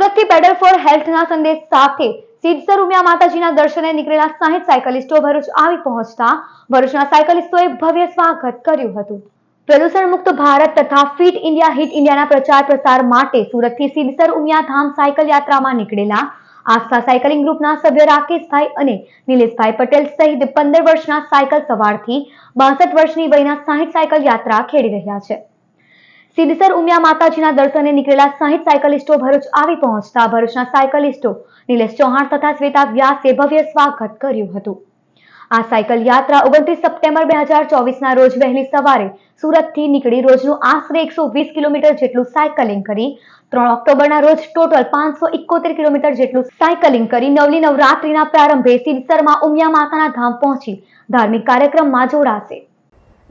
સુરતથી pedal four હેલ્થના સંદેશ સાથે સિદ્ધસર ઉમિયા માતાજીના દર્શને નીકળેલા સાહીઠ સાયકલિસ્ટો ભરૂચ આવી પહોંચતા ભરૂચના સાયકલિસ્ટોએ ભવ્ય સ્વાગત કર્યું હતું. પ્રદૂષણ મુક્ત ભારત તથા ફિટ ઇન્ડિયા હિટ ઇન્ડિયાના પ્રચાર પ્રસાર માટે સુરતથી સિદ્ધસર ઉમિયા ધામ સાયકલ યાત્રામાં નીકળેલા આસ્થા સાયકલિંગ ગ્રુપના સભ્ય રાકેશભાઈ અને નિલેશભાઈ પટેલ સહિત પંદર વર્ષના સાયકલ સવારથી બાસઠ વર્ષની વયના સાહીઠ સાયકલ યાત્રા ખેડી રહ્યા છે. સિદ્ધસર ઉમિયા માતાજીના દર્શને નીકળેલા સાહીઠ સાયકલિસ્ટો ભરૂચ આવી પહોંચતા ભરૂચના સાયકલિસ્ટો નિલેશ ચૌહાણ તથા શ્વેતા વ્યાસે ભવ્ય સ્વાગત કર્યું હતું. આ સાયકલ યાત્રા ઓગણત્રીસ સપ્ટેમ્બર બે હજાર ચોવીસના રોજ વહેલી સવારે સુરતથી નીકળી રોજનું આશરે એકસો વીસ કિલોમીટર જેટલું સાયકલિંગ કરી, ત્રણ ઓક્ટોબરના રોજ ટોટલ પાંચસો ઇકોતેર કિલોમીટર જેટલું સાયકલિંગ કરી નવલી નવરાત્રીના પ્રારંભે સિદ્ધસરમાં ઉમિયા માતાના ધામ પહોંચી ધાર્મિક કાર્યક્રમમાં જોડાશે.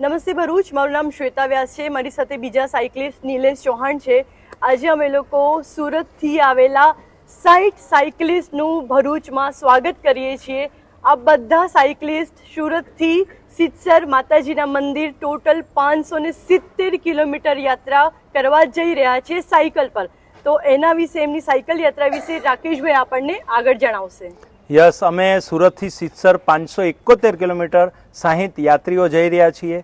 નમસ્તે ભરૂચ. મારું નામ શ્વેતા વ્યાસ છે. મારી સાથે બીજા સાયકલિસ્ટ નિલેશ ચૌહાણ છે. આજે અમે લોકો સુરતથી આવેલા સાઈઠ સાયકલિસ્ટનું ભરૂચમાં સ્વાગત કરીએ છીએ. આ બધા સાયકલિસ્ટ સુરતથી સિત્સર માતાજીના મંદિર ટોટલ પાંચસો ને સિત્તેર કિલોમીટર યાત્રા કરવા જઈ રહ્યા છે સાયકલ પર. તો એના વિશે, એમની સાયકલ યાત્રા વિશે રાકેશભાઈ આપણને આગળ જણાવશે. યસ, અમે સુરતથી સિત્સર પાંચસો એકોતેર કિલોમીટર સાહીઠ યાત્રીઓ જઈ રહ્યા છીએ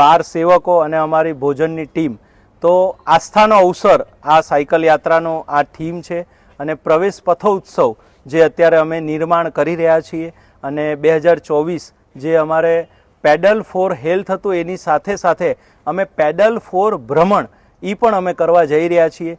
બાર સેવકો અને અમારી ભોજનની ટીમ. તો આસ્થાનો અવસર, આ સાયકલ યાત્રાનો આ થીમ છે અને પ્રવેશ પથોત્સવ જે અત્યારે અમે નિર્માણ કરી રહ્યા છીએ અને બે હજાર ચોવીસ જે અમારે પેડલ ફોર હેલ્થ હતું એની સાથે સાથે અમે પેડલ ફોર ભ્રમણ એ પણ અમે કરવા જઈ રહ્યા છીએ.